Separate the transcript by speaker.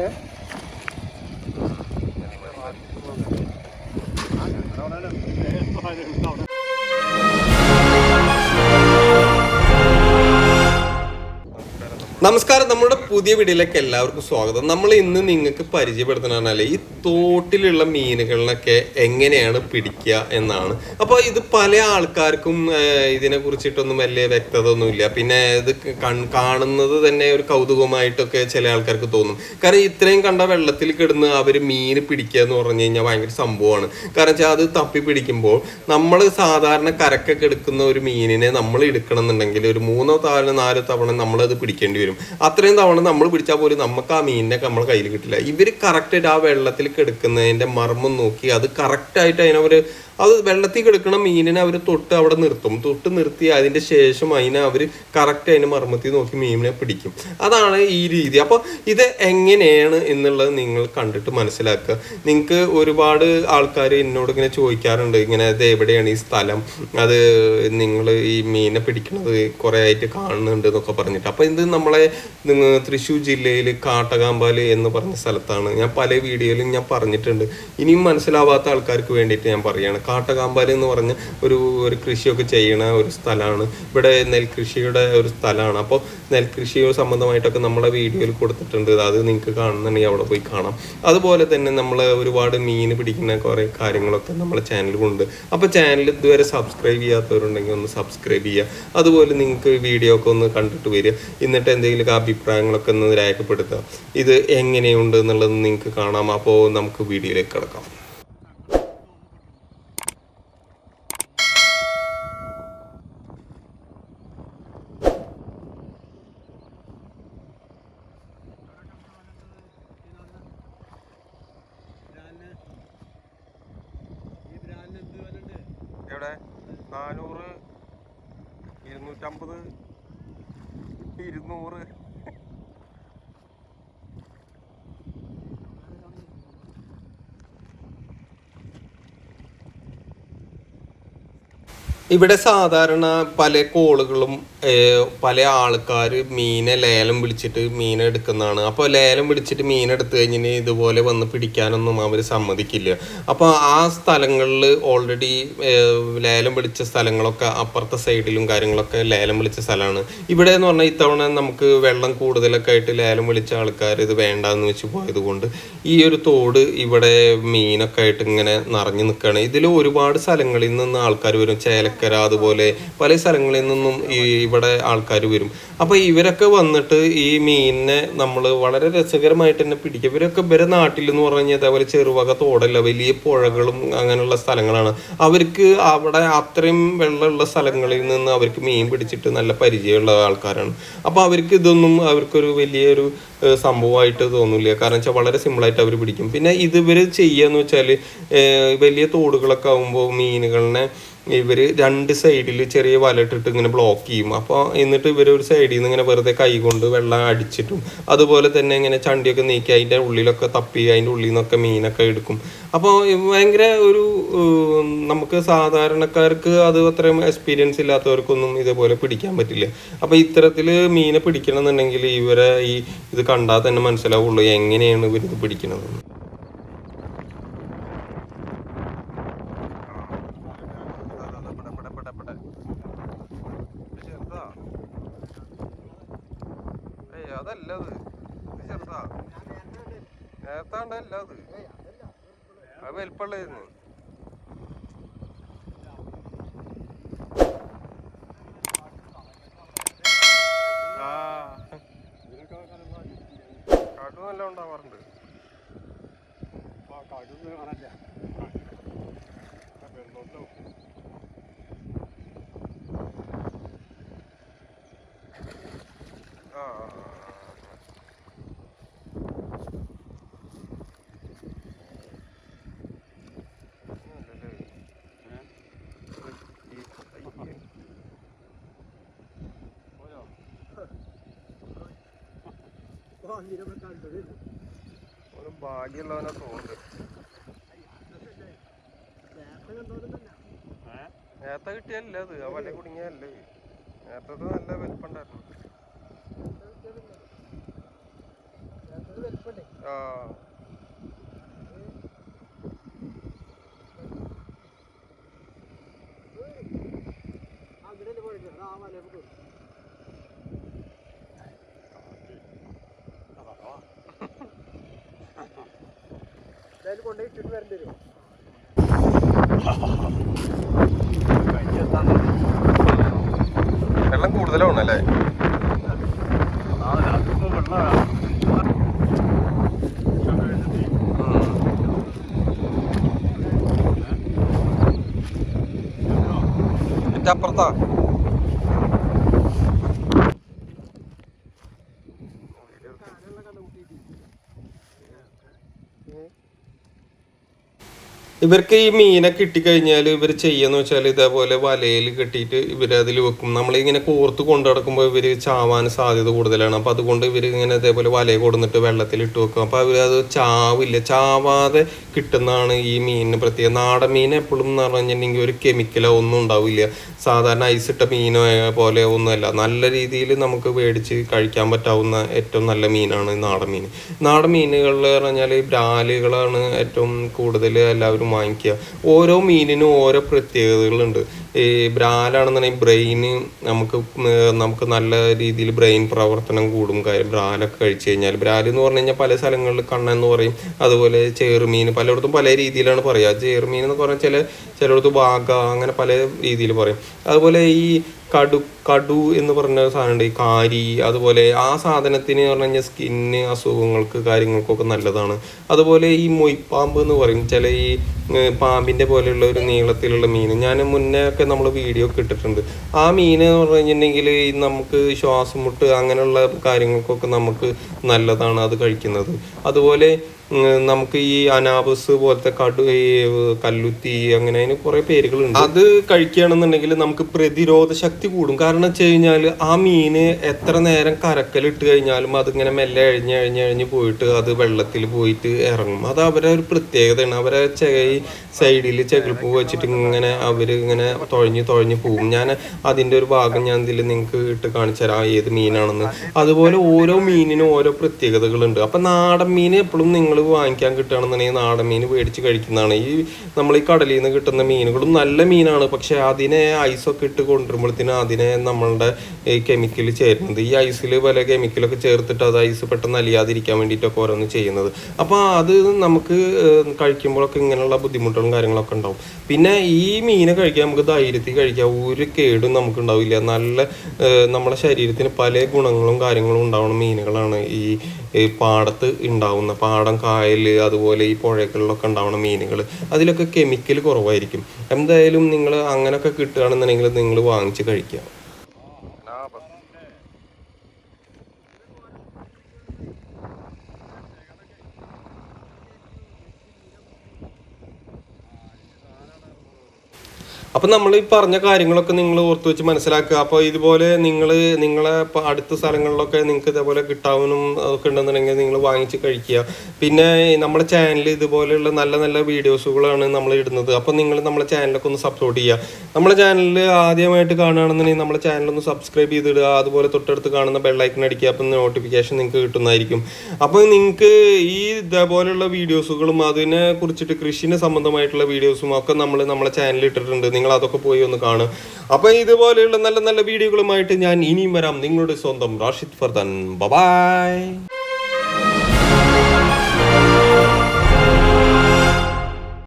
Speaker 1: છે. നമസ്കാരം നമ്മുടെ പുതിയ വീഡിയോയിലേക്ക് എല്ലാവർക്കും സ്വാഗതം. നമ്മൾ ഇന്ന് നിങ്ങൾക്ക് പരിചയപ്പെടുത്തുന്നതിനാൽ ഈ തോട്ടിലുള്ള മീനുകളിനൊക്കെ എങ്ങനെയാണ് പിടിക്കുക എന്നാണ്. അപ്പോൾ ഇത് പല ആൾക്കാർക്കും ഇതിനെ കുറിച്ചിട്ടൊന്നും വലിയ വ്യക്തത ഒന്നുമില്ല പിന്നെ ഇത് കാണുന്നത് തന്നെ ഒരു കൗതുകമായിട്ടൊക്കെ ചില ആൾക്കാർക്ക് തോന്നും. കാരണം ഇത്രയും കണ്ട വെള്ളത്തിൽ കിടന്ന് അവർ മീൻ പിടിക്കുക എന്ന് പറഞ്ഞു കഴിഞ്ഞാൽ ഭയങ്കര സംഭവമാണ്. കാരണം വെച്ചാൽ അത് തപ്പി പിടിക്കുമ്പോൾ നമ്മൾ സാധാരണ കരക്കൊക്കെ എടുക്കുന്ന ഒരു മീനിനെ നമ്മൾ എടുക്കണം എന്നുണ്ടെങ്കിൽ ഒരു മൂന്നോ തവണ നാലോ തവണ നമ്മളത് പിടിക്കേണ്ടി വരും. അത്രയും തവണ നമ്മൾ പിടിച്ചാൽ പോലും നമുക്ക് ആ മീനിനെ നമ്മൾ കയ്യിൽ കിട്ടില്ല. ഇവർ കറക്റ്റായിട്ട് ആ വെള്ളത്തിൽ കിടക്കുന്നതിന്റെ മർമ്മം നോക്കി അത് കറക്റ്റായിട്ട് അതിനവർ അത് വെള്ളത്തിൽ കിടക്കുന്ന മീനിനെ അവർ തൊട്ട് അവിടെ നിർത്തും. തൊട്ട് നിർത്തി അതിന്റെ ശേഷം അതിനെ അവർ കറക്റ്റ് അതിന് മർമ്മത്തിൽ നോക്കി മീനിനെ പിടിക്കും. അതാണ് ഈ രീതി. അപ്പോൾ ഇത് എങ്ങനെയാണ് എന്നുള്ളത് നിങ്ങൾ കണ്ടിട്ട് മനസ്സിലാക്കുക. നിങ്ങൾക്ക് ഒരുപാട് ആൾക്കാർ എന്നോട് ഇങ്ങനെ ചോദിക്കാറുണ്ട്. ഇങ്ങനെ ഇത് എവിടെയാണ് ഈ സ്ഥലം? അത് നിങ്ങൾ ഈ മീനിനെ പിടിക്കുന്നത് കുറേ ആയിട്ട് കാണുന്നുണ്ട് എന്നൊക്കെ പറഞ്ഞിട്ട്. അപ്പോൾ ഇത് നമ്മളെ നിങ്ങ തൃശ്ശൂർ ജില്ലയിൽ കാട്ടകാമ്പാൽ എന്ന് പറഞ്ഞ സ്ഥലത്താണ്. ഞാൻ പല വീഡിയോയിലും ഞാൻ പറഞ്ഞിട്ടുണ്ട്. ഇനിയും മനസ്സിലാവാത്ത ആൾക്കാർക്ക് വേണ്ടിയിട്ട് ഞാൻ പറയുകയാണ് കാട്ടകാമ്പാൽ എന്ന് പറഞ്ഞ ഒരു ഒരു കൃഷിയൊക്കെ ചെയ്യണ ഒരു സ്ഥലമാണ്. ഇവിടെ നെൽകൃഷിയുടെ ഒരു സ്ഥലമാണ്. അപ്പോൾ നെൽകൃഷി സംബന്ധമായിട്ടൊക്കെ നമ്മളെ വീഡിയോയിൽ കൊടുത്തിട്ടുണ്ട്. അത് നിങ്ങൾക്ക് കാണുന്നുണ്ടെങ്കിൽ അവിടെ പോയി കാണാം. അതുപോലെ തന്നെ നമ്മൾ ഒരുപാട് മീൻ പിടിക്കുന്ന കുറേ കാര്യങ്ങളൊക്കെ നമ്മളെ ചാനലിലുണ്ട്. അപ്പോൾ ചാനൽ ഇതുവരെ സബ്സ്ക്രൈബ് ചെയ്യാത്തവരുണ്ടെങ്കിൽ ഒന്ന് സബ്സ്ക്രൈബ് ചെയ്യുക. അതുപോലെ നിങ്ങൾക്ക് വീഡിയോ ഒക്കെ ഒന്ന് കണ്ടിട്ട് വരിക. എന്നിട്ട് എന്തെങ്കിലും അഭിപ്രായങ്ങളൊക്കെ ഒന്ന് രേഖപ്പെടുത്തുക. ഇത് എങ്ങനെയുണ്ട് എന്നുള്ളത് നിങ്ങൾക്ക് കാണാം. അപ്പോൾ നമുക്ക് വീഡിയോയിലേക്ക് കിടക്കാം. എവിടെ? നാനൂറ് ഇരുന്നൂറ്റമ്പത് ഇരുന്നൂറ് ഇവിടെ സാധാരണ പല കോളുകളും പല ആൾക്കാർ മീനെ ലേലം വിളിച്ചിട്ട് മീൻ എടുക്കുന്നതാണ്. അപ്പോൾ ലേലം വിളിച്ചിട്ട് മീൻ എടുത്തു ഇതുപോലെ വന്ന് പിടിക്കാനൊന്നും അവർ സമ്മതിക്കില്ല. അപ്പോൾ ആ സ്ഥലങ്ങളിൽ ഓൾറെഡി ലേലം വിളിച്ച സ്ഥലങ്ങളൊക്കെ അപ്പുറത്തെ സൈഡിലും കാര്യങ്ങളൊക്കെ ലേലം വിളിച്ച സ്ഥലമാണ്. ഇവിടെ എന്ന് പറഞ്ഞാൽ ഇത്തവണ നമുക്ക് വെള്ളം കൂടുതലൊക്കെ ആയിട്ട് ലേലം വിളിച്ച ആൾക്കാർ ഇത് വേണ്ടാന്ന് വെച്ച് പോയതുകൊണ്ട് ഈ ഒരു തോട് ഇവിടെ മീനൊക്കെ ആയിട്ട് ഇങ്ങനെ നിറഞ്ഞു നിൽക്കുകയാണ് ഇതിൽ ഒരുപാട് സ്ഥലങ്ങളിൽ നിന്ന് ആൾക്കാർ വരും. ചേലക്കര അതുപോലെ പല സ്ഥലങ്ങളിൽ നിന്നും ഈ ഇവിടെ ആൾക്കാർ വരും. അപ്പോൾ ഇവരൊക്കെ വന്നിട്ട് ഈ മീനിനെ നമ്മൾ വളരെ രസകരമായിട്ട് തന്നെ പിടിക്കും. ഇവരൊക്കെ ഇവരെ നാട്ടിൽ എന്ന് പറഞ്ഞു കഴിഞ്ഞാൽ അതേപോലെ ചെറുവക തോടല്ല വലിയ പുഴകളും അങ്ങനെയുള്ള സ്ഥലങ്ങളാണ്. അവർക്ക് അവിടെ അത്രയും വെള്ളമുള്ള സ്ഥലങ്ങളിൽ നിന്ന് അവർക്ക് മീൻ പിടിച്ചിട്ട് നല്ല പരിചയമുള്ള ആൾക്കാരാണ്. അപ്പോൾ അവർക്ക് ഇതൊന്നും അവർക്കൊരു വലിയൊരു സംഭവമായിട്ട് തോന്നില്ല. കാരണം വെച്ചാൽ വളരെ സിമ്പിളായിട്ട് അവർ പിടിക്കും. പിന്നെ ഇത് ഇവർ ചെയ്യാന്ന് വെച്ചാൽ വലിയ തോടുകളൊക്കെ ആകുമ്പോൾ മീനുകളിനെ ഇവർ രണ്ട് സൈഡിൽ ചെറിയ വലയിട്ടിട്ട് ഇങ്ങനെ ബ്ലോക്ക് ചെയ്യും. അപ്പോൾ എന്നിട്ട് ഇവർ ഒരു സൈഡിൽ നിന്ന് ഇങ്ങനെ വെറുതെ കൈ കൊണ്ട് വെള്ളം അടിച്ചിട്ടും അതുപോലെ തന്നെ ഇങ്ങനെ ചണ്ടിയൊക്കെ നീക്കി അതിന്റെ ഉള്ളിലൊക്കെ തപ്പി അതിന്റെ ഉള്ളിൽ നിന്നൊക്കെ മീനൊക്കെ എടുക്കും. അപ്പോൾ ഭയങ്കര ഒരു നമുക്ക് സാധാരണക്കാർക്ക് അത് അത്രയും എക്സ്പീരിയൻസ് ഇല്ലാത്തവർക്കൊന്നും ഇതേപോലെ പിടിക്കാൻ പറ്റില്ല. അപ്പോൾ ഇത്തരത്തിൽ മീനെ പിടിക്കണം എന്നുണ്ടെങ്കിൽ ഇവരെ ഈ ഇത് കണ്ടാൽ തന്നെ മനസ്സിലാവുള്ളൂ എങ്ങനെയാണ് ഇവരിത് പിടിക്കണത് അതല്ല അത് ചെറുതാ നേരത്താണ്ടല്ല അത് അത് വലിപ്പുള്ളായിരുന്നു ആ കാട്ടു നല്ല ഉണ്ടാവാറുണ്ട് ആ, ആ. നല്ലല്ലേ? ഈ- അയ്യേ. ഒരു ഭാഗ്യമുള്ളവനെ തോന്നുന്നു നേരത്തെ കിട്ടിയല്ല അത്? ആ വല കുടുങ്ങിയല്ലേ നേരത്തെ നല്ല വലിപ്പുണ്ടായിരുന്നു ആ.
Speaker 2: കൊണ്ടുപോയിട്ട് വരേണ്ടി വരും.
Speaker 1: വെള്ളം കൂടുതലാണ് അല്ലേ? എന്റെ അപ്പുറത്താ? ഇവർക്ക് ഈ മീനെ കിട്ടിക്കഴിഞ്ഞാൽ ഇവർ ചെയ്യാന്ന് വെച്ചാൽ ഇതേപോലെ വലയിൽ കെട്ടിയിട്ട് ഇവർ അതിൽ വെക്കും. നമ്മളിങ്ങനെ കോർത്ത് കൊണ്ടു നടക്കുമ്പോൾ ഇവർ ചാവാൻ സാധ്യത കൂടുതലാണ്. അപ്പോൾ അതുകൊണ്ട് ഇവർ ഇങ്ങനെ ഇതേപോലെ വലയെ കൊടുന്നിട്ട് വെള്ളത്തിൽ ഇട്ട് വെക്കും. അപ്പോൾ അവർ അത് ചാവില്ല. ചാവാതെ കിട്ടുന്നതാണ് ഈ മീനിന് പ്രത്യേകം. നാടൻ മീൻ എപ്പോഴും എന്ന് പറഞ്ഞു കഴിഞ്ഞിട്ടുണ്ടെങ്കിൽ ഒരു കെമിക്കലോ ഒന്നും ഉണ്ടാവില്ല. സാധാരണ ഐസിട്ട മീനോ പോലെ ഒന്നുമല്ല. നല്ല രീതിയിൽ നമുക്ക് മേടിച്ച് കഴിക്കാൻ പറ്റാവുന്ന ഏറ്റവും നല്ല മീനാണ് നാടൻ മീൻ. നാടൻ മീനുകളിൽ പറഞ്ഞാൽ ബ്രാലുകളാണ് ഏറ്റവും കൂടുതൽ എല്ലാവരും വാങ്ങിക്കുക. ഓരോ മീനിനും ഓരോ പ്രത്യേകതകളുണ്ട്. ഈ ബ്രാലാണെന്നുണ്ടെങ്കിൽ ബ്രെയിന് നമുക്ക് നമുക്ക് നല്ല രീതിയിൽ ബ്രെയിൻ പ്രവർത്തനം കൂടും. കാര്യം ബ്രാലൊക്കെ കഴിച്ചു കഴിഞ്ഞാൽ ബ്രാൽ എന്ന് പറഞ്ഞു കഴിഞ്ഞാൽ പല സ്ഥലങ്ങളിൽ കണ്ണെന്ന് പറയും. അതുപോലെ ചേറുമീൻ പലയിടത്തും പല രീതിയിലാണ് പറയുക. ചേറുമീൻ എന്ന് പറഞ്ഞാൽ ചില ചിലയിടത്ത് വാഗ അങ്ങനെ പല രീതിയിൽ പറയും. അതുപോലെ ഈ കടു കടു എന്ന് പറഞ്ഞ സാധനമുണ്ട്. ഈ കാരി അതുപോലെ ആ സാധനത്തിന് പറഞ്ഞു കഴിഞ്ഞാൽ സ്കിന്ന് അസുഖങ്ങൾക്ക് കാര്യങ്ങൾക്കൊക്കെ നല്ലതാണ്. അതുപോലെ ഈ മൊയ്പ്പാമ്പ് എന്ന് പറയും. ചില ഈ പാമ്പിന്റെ പോലെയുള്ള ഒരു നീളത്തിലുള്ള മീൻ. ഞാൻ മുന്നേ ഒക്കെ നമ്മൾ വീഡിയോ ഒക്കെ ഇട്ടിട്ടുണ്ട്. ആ മീൻ എന്ന് പറഞ്ഞു കഴിഞ്ഞിട്ടുണ്ടെങ്കിൽ നമുക്ക് ശ്വാസം മുട്ട് അങ്ങനെയുള്ള കാര്യങ്ങൾക്കൊക്കെ നമുക്ക് നല്ലതാണ് അത് കഴിക്കുന്നത്. അതുപോലെ നമുക്ക് ഈ അനാബസ് പോലത്തെ കടു ഈ കല്ലുത്തി അങ്ങനെ അതിന് കുറേ പേരുകളുണ്ട്. അത് കഴിക്കുകയാണെന്നുണ്ടെങ്കിൽ നമുക്ക് പ്രതിരോധ ശക്തി കൂടും. കാരണം വെച്ച് കഴിഞ്ഞാൽ ആ മീന് എത്ര നേരം കരക്കലിട്ട് കഴിഞ്ഞാലും അതിങ്ങനെ മെല്ലെ അഴിഞ്ഞ് അഴിഞ്ഞ് അഴിഞ്ഞ് പോയിട്ട് അത് വെള്ളത്തിൽ പോയിട്ട് ഇറങ്ങും. അത് അവരെ ഒരു പ്രത്യേകതയാണ്. അവരെ ചെകൈ സൈഡിൽ ചെകിൾപ്പ് വെച്ചിട്ട് ഇങ്ങനെ അവർ ഇങ്ങനെ തുഴഞ്ഞ് തുഴഞ്ഞ് പോകും ഞാൻ അതിന്റെ ഒരു ഭാഗം ഞാൻ ഇതിൽ നിങ്ങൾക്ക് ഇട്ട് കാണിച്ചു തരാം ഏത് മീനാണെന്ന്. അതുപോലെ ഓരോ മീനിനും ഓരോ പ്രത്യേകതകളുണ്ട്. അപ്പം നാടൻ മീൻ എപ്പോഴും നിങ്ങൾ വാങ്ങിക്കാൻ കിട്ടുകയാണെന്നുണ്ടെങ്കിൽ നാടൻ മീൻ മേടിച്ച് കഴിക്കുന്നതാണ്. ഈ നമ്മൾ ഈ കടലിൽ നിന്ന് കിട്ടുന്ന മീനുകളും നല്ല മീനാണ്. പക്ഷെ അതിനെ ഐസൊക്കെ ഇട്ട് കൊണ്ടുവരുമ്പോഴത്തേനും അതിനെ നമ്മളുടെ ഈ കെമിക്കൽ ചേരുന്നത്. ഈ ഐസിൽ പല കെമിക്കലൊക്കെ ചേർത്തിട്ട് അത് ഐസ് പെട്ടെന്ന് അലിയാതിരിക്കാൻ വേണ്ടിയിട്ടൊക്കെ ഓരോന്ന് ചെയ്യുന്നത്. അപ്പോൾ അത് നമുക്ക് കഴിക്കുമ്പോഴൊക്കെ ഇങ്ങനെയുള്ള ബുദ്ധിമുട്ടുകളും കാര്യങ്ങളൊക്കെ ഉണ്ടാവും. പിന്നെ ഈ മീനെ കഴിക്കാൻ നമുക്ക് ധൈര്യത്തിൽ കഴിക്കാം ഒരു കേടും നമുക്ക് ഉണ്ടാവില്ല നല്ല നമ്മുടെ ശരീരത്തിന് പല ഗുണങ്ങളും കാര്യങ്ങളും ഉണ്ടാവുന്ന മീനുകളാണ് ഈ ഈ പാടത്ത് ഉണ്ടാവുന്ന പാടം കായൽ അതുപോലെ ഈ പുഴകളിലൊക്കെ ഉണ്ടാവുന്ന മീനുകൾ അതിലൊക്കെ കെമിക്കൽ കുറവായിരിക്കും. എന്തായാലും നിങ്ങൾ അങ്ങനെയൊക്കെ കിട്ടുകയാണെന്നുണ്ടെങ്കിൽ നിങ്ങൾ വാങ്ങിച്ച് കഴിക്കുക. അപ്പൊ നമ്മൾ ഈ പറഞ്ഞ കാര്യങ്ങളൊക്കെ നിങ്ങൾ ഓർത്ത് വെച്ച് മനസ്സിലാക്കുക. അപ്പോൾ ഇതുപോലെ നിങ്ങൾ നിങ്ങളെ അടുത്ത സ്ഥലങ്ങളിലൊക്കെ നിങ്ങൾക്ക് ഇതേപോലെ കിട്ടാവുന്നതും ഒക്കെ ഉണ്ടെന്നുണ്ടെങ്കിൽ നിങ്ങൾ വാങ്ങിച്ച് കഴിക്കുക. പിന്നെ നമ്മുടെ ചാനൽ ഇതുപോലെയുള്ള നല്ല നല്ല വീഡിയോസുകളാണ് നമ്മൾ ഇടുന്നത്. അപ്പോൾ നിങ്ങൾ നമ്മുടെ ചാനലൊക്കെ ഒന്ന് സപ്പോർട്ട് ചെയ്യുക. നമ്മുടെ ചാനലിൽ ആദ്യമായിട്ട് കാണുകയാണെന്നുണ്ടെങ്കിൽ നമ്മുടെ ചാനൽ ഒന്ന് സബ്സ്ക്രൈബ് ചെയ്തിടുക. അതുപോലെ തൊട്ടടുത്ത് കാണുന്ന ബെല്ലൈക്കൺ അടിക്കുക. അപ്പം നോട്ടിഫിക്കേഷൻ നിങ്ങൾക്ക് കിട്ടുന്നതായിരിക്കും. അപ്പോൾ നിങ്ങൾക്ക് ഈ ഇതേപോലെയുള്ള വീഡിയോസുകളും അതിനെ കുറിച്ചിട്ട് കൃഷിനെ സംബന്ധമായിട്ടുള്ള വീഡിയോസും ഒക്കെ നമ്മൾ നമ്മുടെ ചാനലിൽ ഇട്ടിട്ടുണ്ട്. നിങ്ങൾ അതൊക്കെ പോയി ഒന്ന് കാണുക. അപ്പോൾ ഇതുപോലെയുള്ള നല്ല നല്ല വീഡിയോകളുമായിട്ട് ഞാൻ ഇനിയും വരാം. നിങ്ങളുടെ സ്വന്തം റാഷിദ് ഫർദൻ. ബബായ്